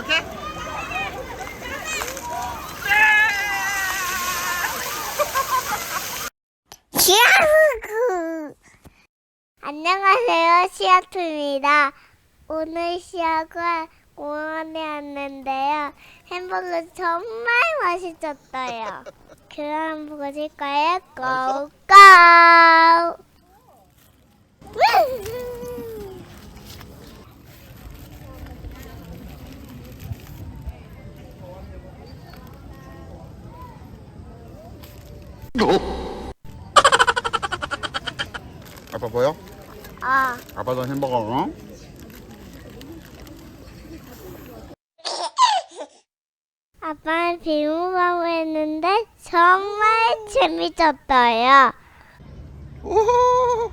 이렇게? 시아프 안녕하세요 시아프입니다. 오늘 시아가 공원에 왔는데요. 햄버거 정말 맛있었어요. 그럼 보실 거예요? 고고 아빠 보여? 아 아빠도 햄버거 어? 아빠는 비무방을 했는데 정말 재밌었어요 우후.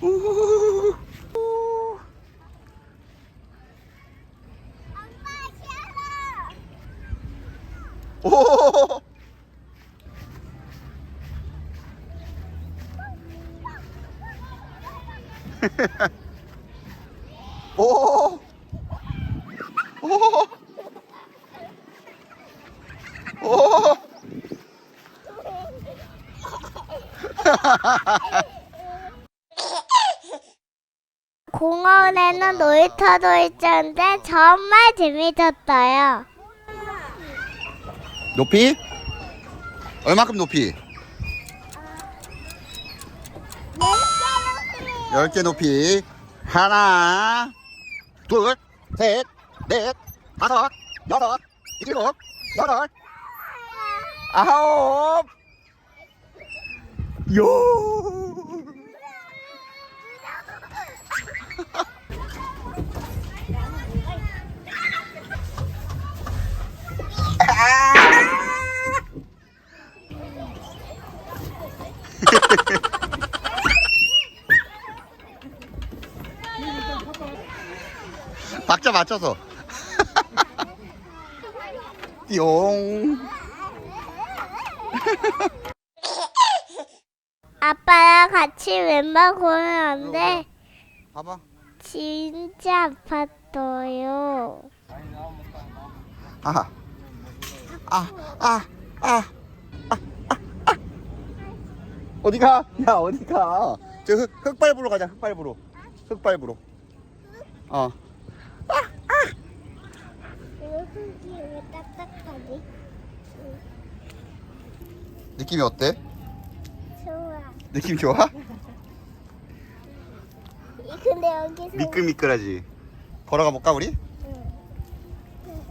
우후. 오. 오. 오. 오. 공원에는 놀이터도 있었는데 정말 재밌었어요 높이? 얼마큼 높이? 10개 높이 하나 둘 셋 넷 다섯 여섯 일곱 여덟 아홉 요 박자 맞춰서 띠용 아빠랑 같이 왼발 공연하는데 봐봐 진짜 아팠어요. 아하 아, 아, 아, 아, 아, 아. 어디가? 야, 어디가? 저 흑, 흑발부로 가자, 흑발부로. 흑발부로. 어. 왜 딱딱하지? 느낌이 어때? 좋아. 느낌 좋아? 이- 근데 여기서 미끌미끌하지? 걸어가 볼까, 우리? 응.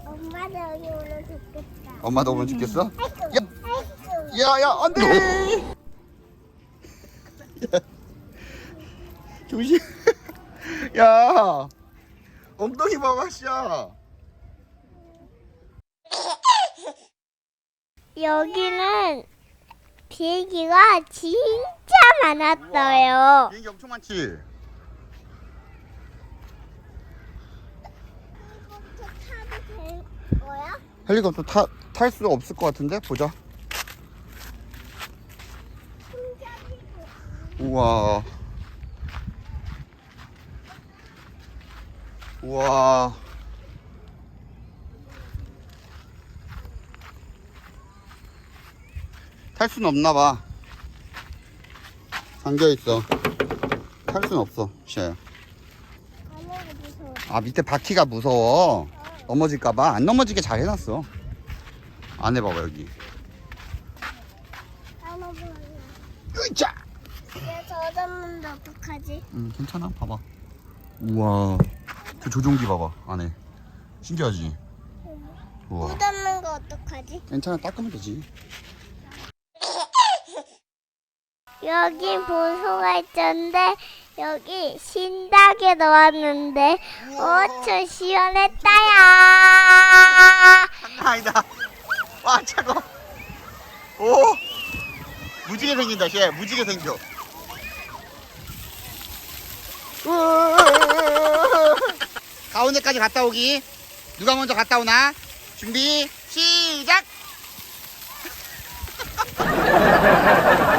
엄마도 여기 오면 좋겠다. 엄마도 오면 죽겠어? 아이고, 야. 아이고. 야, 야, 안 돼! 야. 조심. 야, 엉덩이 봐봐, 씨야. 여기는 비행기가 진짜 많았어요. 비행기 엄청 많지? 헬리콥터 타, 탈 수 없을 것 같은데? 보자. 우와. 우와. 탈 수는 없나 봐. 잠겨 있어. 탈 수는 없어, 무서워. 아 밑에 바퀴가 무서워. 넘어질까봐. 안 넘어지게 잘 해놨어. 안 해봐봐 여기. 잡는데 어떡하지? 응 괜찮아. 봐봐. 우와. 저 조종기 봐봐 안에. 신기하지? 우와. 못 잡는 거 어떡하지? 괜찮아. 닦으면 되지 여기 보소가 있었는데 여기 신나게 넣었는데 엄청 시원했다야. 아니다. 와 차고 오! 무지개 생긴다 쟤 무지개 생겨. 가운데까지 갔다 오기. 누가 먼저 갔다 오나? 준비 시작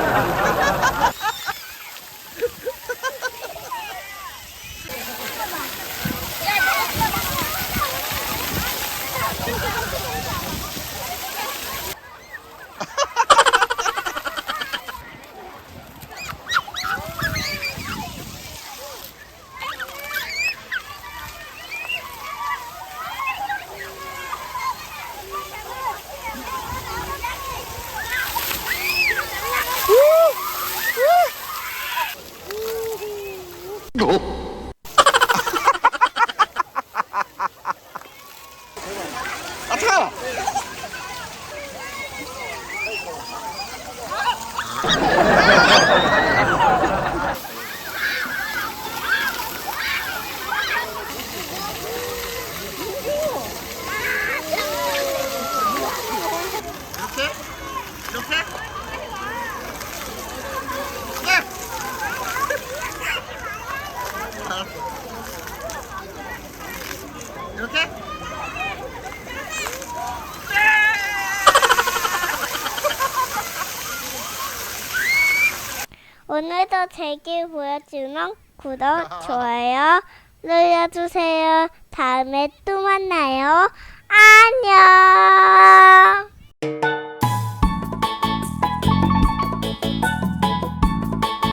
Oh. Ataka! Ha 재길 보여주면 구독, 좋아요 눌러주세요. 다음에 또 만나요. 안녕!